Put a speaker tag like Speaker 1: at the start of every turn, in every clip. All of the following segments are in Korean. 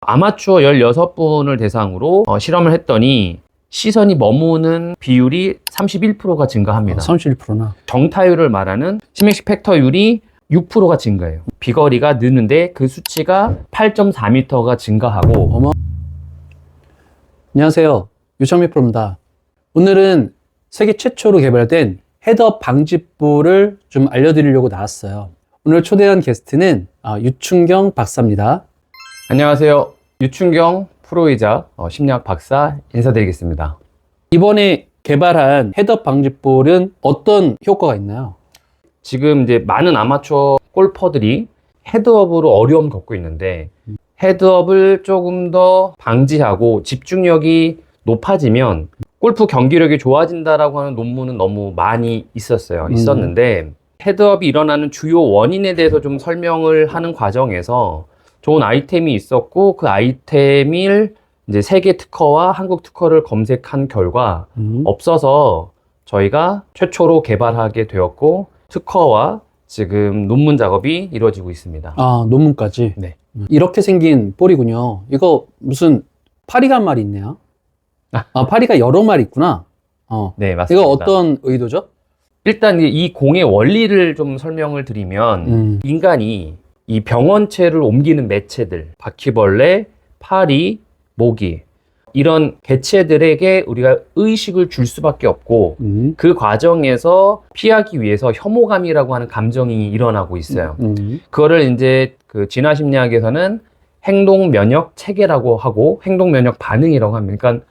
Speaker 1: 아마추어 16분을 대상으로 어, 실험을 했더니 시선이 머무는 비율이 31%가 증가합니다.
Speaker 2: 31%나.
Speaker 1: 정타율을 말하는 심액식 팩터율이 6%가 증가해요. 비거리가 느는데 그 수치가 8.4m가 증가하고
Speaker 2: 어머. 안녕하세요. 유창미 프로입니다. 오늘은 세계 최초로 개발된 헤드업 방지볼을 좀 알려드리려고 나왔어요. 오늘 초대한 게스트는 아, 유충경 박사입니다.
Speaker 1: 안녕하세요. 유충경 프로이자 어, 심리학 박사 인사드리겠습니다.
Speaker 2: 이번에 개발한 헤드업 방지볼은 어떤 효과가 있나요?
Speaker 1: 지금 이제 많은 아마추어 골퍼들이 헤드업으로 어려움 겪고 있는데 헤드업을 조금 더 방지하고 집중력이 높아지면 골프 경기력이 좋아진다라고 하는 논문은 너무 많이 있었어요.
Speaker 2: 음.
Speaker 1: 있었는데 헤드업이 일어나는 주요 원인에 대해서 좀 설명을 하는 과정에서 좋은 아이템이 있었고 그 아이템을 이제 세계 특허와 한국 특허를 검색한 결과
Speaker 2: 음.
Speaker 1: 없어서 저희가 최초로 개발하게 되었고 특허와 지금 논문 작업이 이루어지고 있습니다.
Speaker 2: 아, 논문까지?
Speaker 1: 네.
Speaker 2: 이렇게 생긴 볼이군요. 이거 무슨 파리가 한 마리 있네요. 아, 파리가 여러 마리 있구나. 어.
Speaker 1: 네, 맞습니다.
Speaker 2: 이거 어떤 의도죠?
Speaker 1: 일단 이 공의 원리를 좀 설명을 드리면
Speaker 2: 음.
Speaker 1: 인간이 이 병원체를 옮기는 매체들, 바퀴벌레, 파리, 모기 이런 개체들에게 우리가 의식을 줄 수밖에 없고
Speaker 2: 음.
Speaker 1: 그 과정에서 피하기 위해서 혐오감이라고 하는 감정이 일어나고 있어요.
Speaker 2: 음.
Speaker 1: 그거를 이제 그 진화 심리학에서는 행동 면역 체계라고 하고 행동 면역 반응이라고 합니다. 그러니까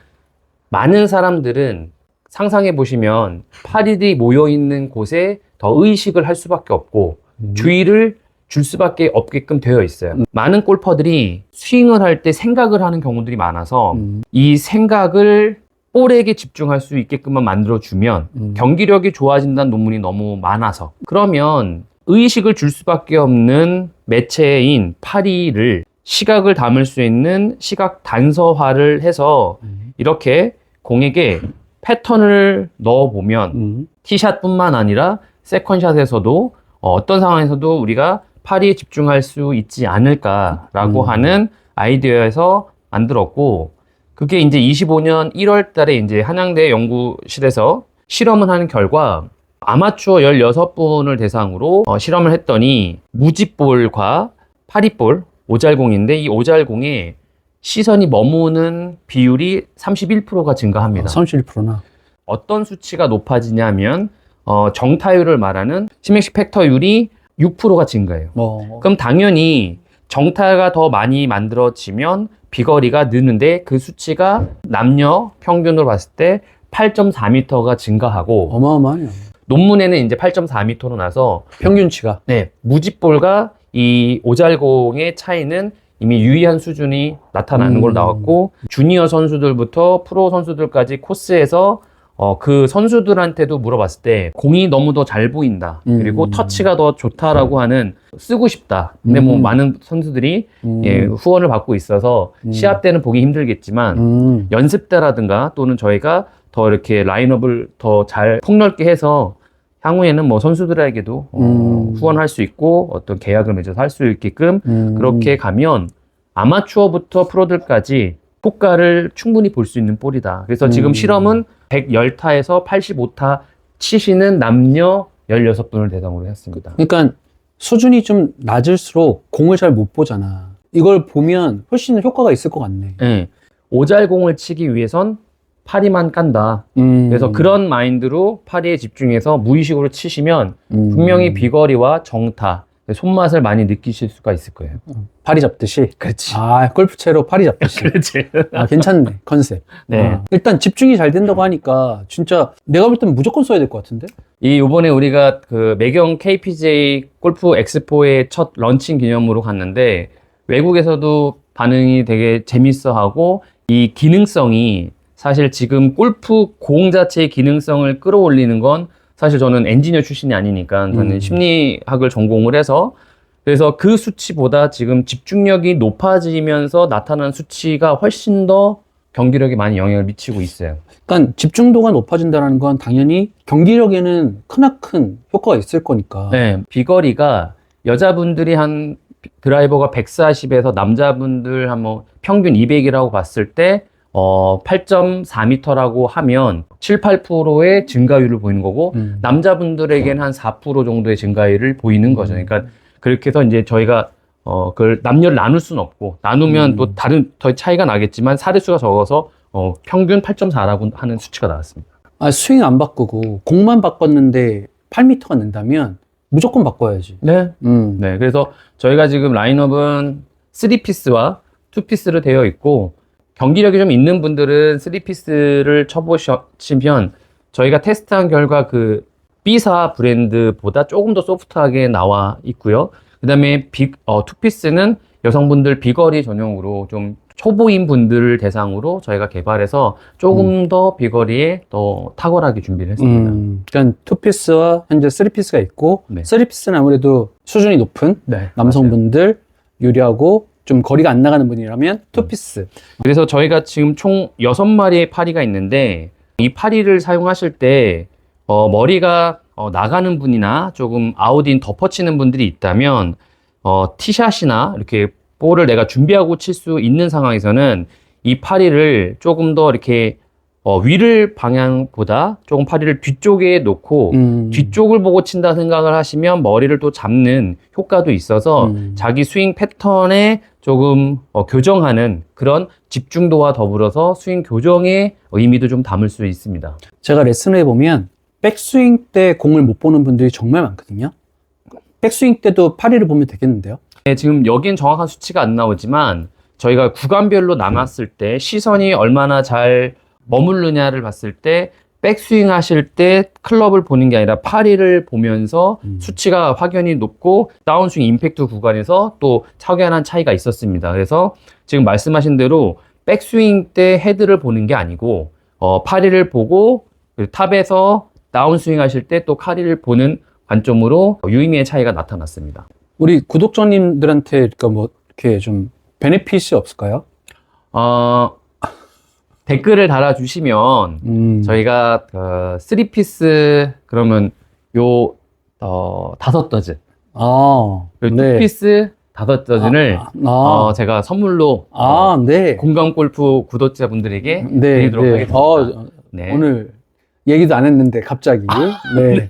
Speaker 1: 많은 사람들은 상상해 보시면 파리들이 모여 있는 곳에 더 의식을 할 수밖에 없고
Speaker 2: 음.
Speaker 1: 주의를 줄 수밖에 없게끔 되어 있어요. 많은 골퍼들이 스윙을 할 때 생각을 하는 경우들이 많아서
Speaker 2: 음.
Speaker 1: 이 생각을 볼에게 집중할 수 있게끔만 만들어 주면
Speaker 2: 음.
Speaker 1: 경기력이 좋아진다는 논문이 너무 많아서 그러면 의식을 줄 수밖에 없는 매체인 파리를 시각을 담을 수 있는 시각 단서화를 해서
Speaker 2: 음.
Speaker 1: 이렇게 공에게 패턴을 넣어 보면
Speaker 2: 음.
Speaker 1: 티샷뿐만 아니라 세컨샷에서도 어, 어떤 상황에서도 우리가 파리에 집중할 수 있지 않을까라고
Speaker 2: 음.
Speaker 1: 하는 아이디어에서 만들었고 그게 이제 25년 1월 달에 이제 한양대 연구실에서 실험을 하는 결과 아마추어 16분을 대상으로 어, 실험을 했더니 무지볼과 파리볼, 오잘공인데 이 오잘공에 시선이 머무는 비율이 31%가 증가합니다.
Speaker 2: 31%나.
Speaker 1: 어떤 수치가 높아지냐면 어, 정타율을 말하는 심액식 팩터율이 6%가 증가해요.
Speaker 2: 뭐.
Speaker 1: 그럼 당연히 정타가 더 많이 만들어지면 비거리가 느는데 그 수치가 남녀 평균으로 봤을 때 8.4m가 증가하고
Speaker 2: 어마어마해요.
Speaker 1: 논문에는 이제 8.4m로 나서
Speaker 2: 평균치가.
Speaker 1: 네, 무지볼과 이 오잘공의 차이는 이미 유의한 수준이 나타나는
Speaker 2: 음.
Speaker 1: 걸로 나왔고 주니어 선수들부터 프로 선수들까지 코스에서 어, 그 선수들한테도 물어봤을 때 공이 너무 더 잘 보인다
Speaker 2: 음.
Speaker 1: 그리고 터치가 더 좋다라고 하는 쓰고 싶다 근데 뭐
Speaker 2: 음.
Speaker 1: 많은 선수들이
Speaker 2: 음.
Speaker 1: 예, 후원을 받고 있어서
Speaker 2: 음.
Speaker 1: 시합 때는 보기 힘들겠지만
Speaker 2: 음.
Speaker 1: 연습 때라든가 또는 저희가 더 이렇게 라인업을 더 잘 폭넓게 해서 향후에는 뭐 선수들에게도 어,
Speaker 2: 음.
Speaker 1: 후원할 수 있고 어떤 계약을 맺어서 할 수 있게끔
Speaker 2: 음.
Speaker 1: 그렇게 가면 아마추어부터 프로들까지 효과를 충분히 볼 수 있는 볼이다. 그래서 지금
Speaker 2: 음.
Speaker 1: 실험은 110타에서 85타 치시는 남녀 16분을 대상으로 했습니다.
Speaker 2: 그러니까 수준이 좀 낮을수록 공을 잘 못 보잖아. 이걸 보면 훨씬 효과가 있을 것 같네.
Speaker 1: 예. 오잘공을 치기 위해선 파리만 깐다.
Speaker 2: 음.
Speaker 1: 그래서 그런 마인드로 파리에 집중해서 무의식으로 치시면
Speaker 2: 음.
Speaker 1: 분명히 비거리와 정타, 손맛을 많이 느끼실 수가 있을 거예요.
Speaker 2: 파리 잡듯이.
Speaker 1: 그렇지.
Speaker 2: 아, 골프채로 파리 잡듯이.
Speaker 1: 그렇지.
Speaker 2: 아, 괜찮네. 컨셉.
Speaker 1: 네.
Speaker 2: 아, 일단 집중이 잘 된다고 하니까 진짜 내가 볼 때는 무조건 써야 될 것 같은데?
Speaker 1: 이 요번에 우리가 그 매경 KPJ 골프 엑스포의 첫 런칭 기념으로 갔는데 외국에서도 반응이 되게 재밌어 하고 이 기능성이 사실 지금 골프 공 자체의 기능성을 끌어올리는 건 사실 저는 엔지니어 출신이 아니니까 저는
Speaker 2: 음.
Speaker 1: 심리학을 전공을 해서 그래서 그 수치보다 지금 집중력이 높아지면서 나타나는 수치가 훨씬 더 경기력에 많이 영향을 미치고 있어요.
Speaker 2: 그러니까 집중도가 높아진다는 건 당연히 경기력에는 크나큰 효과가 있을 거니까.
Speaker 1: 네, 비거리가 여자분들이 한 드라이버가 140에서 남자분들 한 뭐 평균 200이라고 봤을 때 어, 8.4m라고 하면 7, 8%의 증가율을 보이는 거고
Speaker 2: 음.
Speaker 1: 남자분들에게는 한4% 정도의 증가율을 보이는 거죠. 그러니까 그렇게 해서 이제 저희가 어, 그걸 남녀를 나눌 수는 없고 나누면
Speaker 2: 음.
Speaker 1: 또 다른 더 차이가 나겠지만 사례수가 적어서 어, 평균 8.4라고 하는 수치가 나왔습니다.
Speaker 2: 아, 스윙 안 바꾸고 공만 바꿨는데 8m가 는다면 무조건 바꿔야지.
Speaker 1: 네.
Speaker 2: 음.
Speaker 1: 네. 그래서 저희가 지금 라인업은 3피스와 2피스로 되어 있고 경기력이 좀 있는 분들은 3피스를 쳐보시면 저희가 테스트한 결과 그 B사 브랜드보다 조금 더 소프트하게 나와 있고요. 그 다음에 비, 어, 2피스는 여성분들 비거리 전용으로 좀 초보인 분들을 대상으로 저희가 개발해서 조금 더 비거리에 더 탁월하게 준비를 했습니다.
Speaker 2: 음, 그러니까 투피스와 현재 쓰리피스가 있고
Speaker 1: 네.
Speaker 2: 쓰리피스는 아무래도 수준이 높은
Speaker 1: 네.
Speaker 2: 남성분들 유리하고 좀 거리가 안 나가는 분이라면 투피스.
Speaker 1: 그래서 저희가 지금 총 6마리의 파리가 있는데 이 파리를 사용하실 때 어, 머리가 어, 나가는 분이나 조금 아웃인 덮어치는 분들이 있다면 어, 티샷이나 이렇게 볼을 내가 준비하고 칠 수 있는 상황에서는 이 파리를 조금 더 이렇게 어, 위를 방향보다 조금 파리를 뒤쪽에 놓고
Speaker 2: 음.
Speaker 1: 뒤쪽을 보고 친다 생각을 하시면 머리를 또 잡는 효과도 있어서
Speaker 2: 음.
Speaker 1: 자기 스윙 패턴에 조금 어, 교정하는 그런 집중도와 더불어서 스윙 교정의 의미도 좀 담을 수 있습니다.
Speaker 2: 제가 레슨을 해보면 백스윙 때 공을 못 보는 분들이 정말 많거든요. 백스윙 때도 파리를 보면 되겠는데요.
Speaker 1: 네, 지금 여긴 정확한 수치가 안 나오지만 저희가 구간별로 나눴을 때 시선이 얼마나 잘 머무르냐를 봤을 때 백스윙 하실 때 클럽을 보는 게 아니라 파리를 보면서
Speaker 2: 음.
Speaker 1: 수치가 확연히 높고 다운스윙 임팩트 구간에서 또 확연한 차이가 있었습니다. 그래서 지금 말씀하신 대로 백스윙 때 헤드를 보는 게 아니고 어, 파리를 보고 그 탑에서 다운스윙 하실 때 또 카리를 보는 관점으로 유의미의 차이가 나타났습니다.
Speaker 2: 우리 구독자님들한테 그러니까 뭐 이렇게 좀 베네핏이 없을까요?
Speaker 1: 어, 댓글을 달아주시면
Speaker 2: 음.
Speaker 1: 저희가 어, 3피스 그러면 요 어, 다섯 더즌
Speaker 2: 아,
Speaker 1: 그리고
Speaker 2: 네.
Speaker 1: 2피스 다섯 더즌을
Speaker 2: 아, 아,
Speaker 1: 어, 제가 선물로
Speaker 2: 아,
Speaker 1: 어,
Speaker 2: 네.
Speaker 1: 공감 골프 구독자분들에게
Speaker 2: 네,
Speaker 1: 드리도록
Speaker 2: 네.
Speaker 1: 하겠습니다.
Speaker 2: 어,
Speaker 1: 네.
Speaker 2: 오늘 얘기도 안 했는데 갑자기. 네.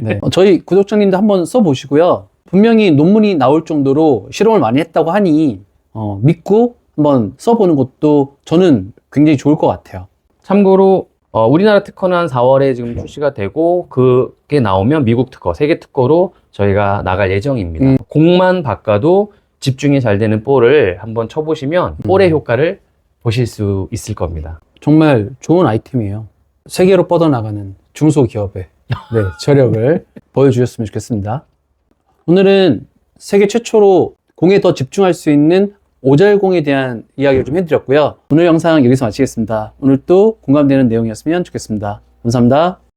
Speaker 2: 네. 어, 저희 구독자님도 한번 써보시고요. 분명히 논문이 나올 정도로 실험을 많이 했다고 하니 어, 믿고 한번 써보는 것도 저는 굉장히 좋을 것 같아요.
Speaker 1: 참고로 어, 우리나라 특허는 한 4월에 지금 출시가 되고 그게 나오면 미국 특허, 세계 특허로 저희가 나갈 예정입니다.
Speaker 2: 음.
Speaker 1: 공만 바꿔도 집중이 잘 되는 볼을 한번 쳐보시면 볼의
Speaker 2: 음.
Speaker 1: 효과를 보실 수 있을 겁니다.
Speaker 2: 정말 좋은 아이템이에요. 세계로 뻗어나가는 중소기업의 네, 저력을 보여주셨으면 좋겠습니다. 오늘은 세계 최초로 공에 더 집중할 수 있는 오잘공에 대한 이야기를 좀 해드렸고요. 오늘 영상 여기서 마치겠습니다. 오늘 또 공감되는 내용이었으면 좋겠습니다. 감사합니다.